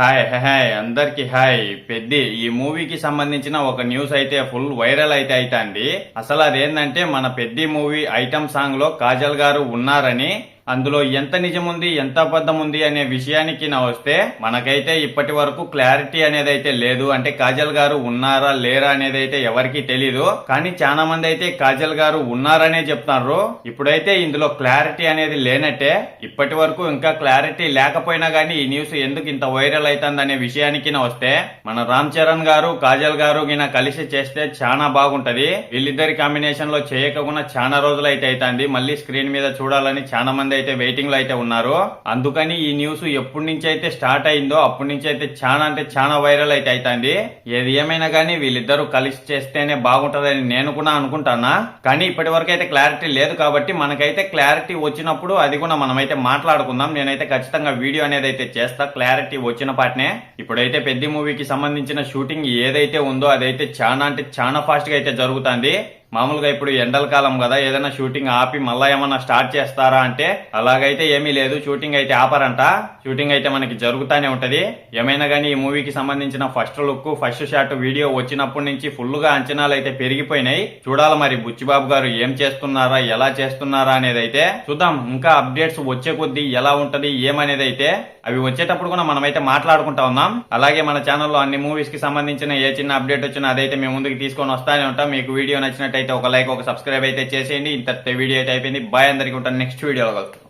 Hi hi, అందరికి hi. Peddi ఈ మూవీకి సంబంధించిన ఒక న్యూస్ అయితే ఫుల్ వైరల్ అయితే అయితంది. అసలు అదేంటంటే మన పెద్ది మూవీ ఐటమ్ సాంగ్లో కాజల్ గారు ఉన్నారని అందులో ఎంత నిజం ఉంది ఎంత అబద్ధం ఉంది అనే విషయానికి నా వస్తే మనకైతే ఇప్పటి వరకు క్లారిటీ అనేది అయితే లేదు. అంటే కాజల్ గారు ఉన్నారా లేరా అనేది అయితే ఎవరికి తెలీదు. కానీ చాలా మంది అయితే కాజల్ గారు ఉన్నారనే చెప్తున్నారు ఇప్పుడైతే ఇందులో క్లారిటీ అనేది లేనట్టే ఇప్పటి వరకు ఇంకా క్లారిటీ లేకపోయినా గానీ ఈ న్యూస్ ఎందుకు ఇంత వైరల్ అవుతుంది అనే విషయానికి నా వస్తే మన రామ్ చరణ్ గారు కాజల్ గారు కలిసి చేస్తే చాలా బాగుంటది. వీళ్ళిద్దరి కాంబినేషన్లో చేయకుండా చాలా రోజులు అయితే అవుతుంది మళ్ళీ స్క్రీన్ మీద చూడాలని చాలా మంది అయితే వెయిటింగ్లో అయితే ఉన్నారు. అందుకని ఈ న్యూస్ ఎప్పటి నుంచి అయితే స్టార్ట్ అయిందో అప్పటి నుంచి అయితే చాలా అంటే చాలా వైరల్ అయితే అవుతుంది ఏది ఏమైనా కానీ వీళ్ళిద్దరూ కలిసి చేస్తేనే బాగుంటుందని నేను కూడా అనుకుంటానా? కానీ ఇప్పటి వరకు అయితే క్లారిటీ లేదు కాబట్టి మనకైతే క్లారిటీ వచ్చినప్పుడు అది కూడా మనమైతే మాట్లాడుకుందాం. నేనైతే ఖచ్చితంగా వీడియో అనేది అయితే చేస్తా. క్లారిటీ వచ్చిన పాటనే. ఇప్పుడైతే పెద్ద మూవీకి సంబంధించిన షూటింగ్ ఏదైతే ఉందో అదైతే చాలా అంటే చాలా ఫాస్ట్గా అయితే జరుగుతుంది. మామూలుగా ఇప్పుడు ఎండల కాలం కదా ఏదైనా షూటింగ్ ఆపి మళ్ళా ఏమన్నా స్టార్ట్ చేస్తారా అంటే అలాగైతే ఏమీ లేదు షూటింగ్ అయితే ఆపరంట. షూటింగ్ అయితే మనకి జరుగుతానే ఉంటది. ఏమైనా కానీ ఈ మూవీకి సంబంధించిన first look first shot video వచ్చినప్పటి నుంచి ఫుల్గా అంచనాలు అయితే పెరిగిపోయినాయి. చూడాలి మరి బుచ్చిబాబు గారు ఏం చేస్తున్నారా ఎలా చేస్తున్నారా అనేది అయితే చూద్దాం. ఇంకా అప్డేట్స్ వచ్చే కొద్దీ ఎలా ఉంటది ఏమనేది అయితే అవి వచ్చేటప్పుడు కూడా మనమైతే మాట్లాడుకుంటా ఉన్నాం. అలాగే మన ఛానల్లో అన్ని మూవీస్కి సంబంధించిన ఏ చిన్న అప్డేట్ వచ్చినా అదైతే మేము ముందుకు తీసుకొని వస్తానే ఉంటాం. మీకు వీడియో నచ్చినట్టు నచ్చినట్టయితే ఒక లైక్ ఒక సబ్స్క్రైబ్ అయితే చేసేయండి. ఇంత వీడియో అయితే అయిపోయింది. బాయ్ అందరికీ ఉంటాను. నెక్స్ట్ వీడియోలో కలుస్తాం